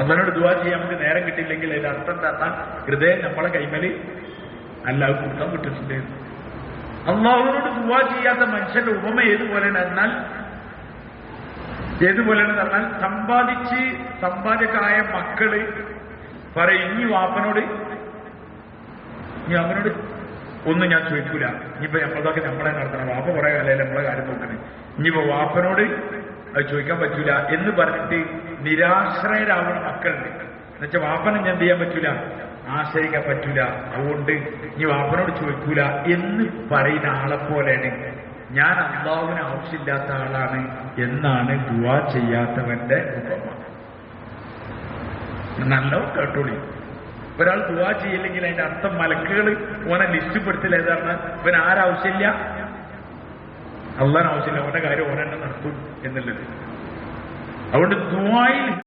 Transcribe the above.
അള്ളഹാനോട് ദുവാ ചെയ്യാൻ നമുക്ക് നേരം കിട്ടിയില്ലെങ്കിൽ അതിന്റെ അർത്ഥം തന്ന ഹൃദയം നമ്മളെ കൈമൽ അല്ലാതെ കൊടുക്കാൻ കിട്ടിയിട്ടുണ്ട് അള്ളാഹുവിനോട് ദുവാ ചെയ്യാത്ത മനുഷ്യന്റെ ഉപമ ഏതുപോലെയാണ്? എന്നാൽ ഏതുപോലെയാണ് പറഞ്ഞാൽ സമ്പാദിച്ച് സമ്പാദ്യക്കായ മക്കൾ പറയും ഇനി വാപ്പനോട് ഇനി അവനോട് ഒന്നും ഞാൻ ചോദിക്കൂല. ഇനിയിപ്പോ നമ്മളതൊക്കെ നമ്മളെ നടത്തണം. വാപ്പ കുറെ കാലം നമ്മളെ കാര്യം നോക്കണേ. ഇനിയിപ്പോ വാപ്പനോട് അത് ചോദിക്കാൻ പറ്റൂല എന്ന് പറഞ്ഞിട്ട് നിരാശ്രയരാവണ മക്കളുണ്ട് എന്നുവെച്ചാൽ വാപ്പനെ ഞാൻ എന്ത് ചെയ്യാൻ പറ്റൂല? ആശ്രയിക്കാൻ പറ്റൂല. അതുകൊണ്ട് ഇനി വാപ്പനോട് ചോദിക്കൂല എന്ന് പറയുന്ന ആളെ പോലെയാണ് ഞാൻ അള്ളാഹുവിന് ആവശ്യമില്ലാത്ത ആളാണ് എന്നാണ് ദുവാ ചെയ്യാത്തവന്റെ ഉപമ. നല്ലോ കേട്ടോളി. ഒരാൾ ദുവാ ചെയ്യില്ലെങ്കിൽ അതിന്റെ അർത്ഥം മലക്കുകൾ ഓനെ ലിസ്റ്റ് പെടുത്തില്ല. ഏതാണ് ഇവൻ ആരാവശ്യമില്ല? അള്ളാൻ ആവശ്യമില്ല. ഓന്റെ കാര്യം ഓനെന്നെ നടത്തും എന്നുള്ളത്. അതുകൊണ്ട് ദുവായിൽ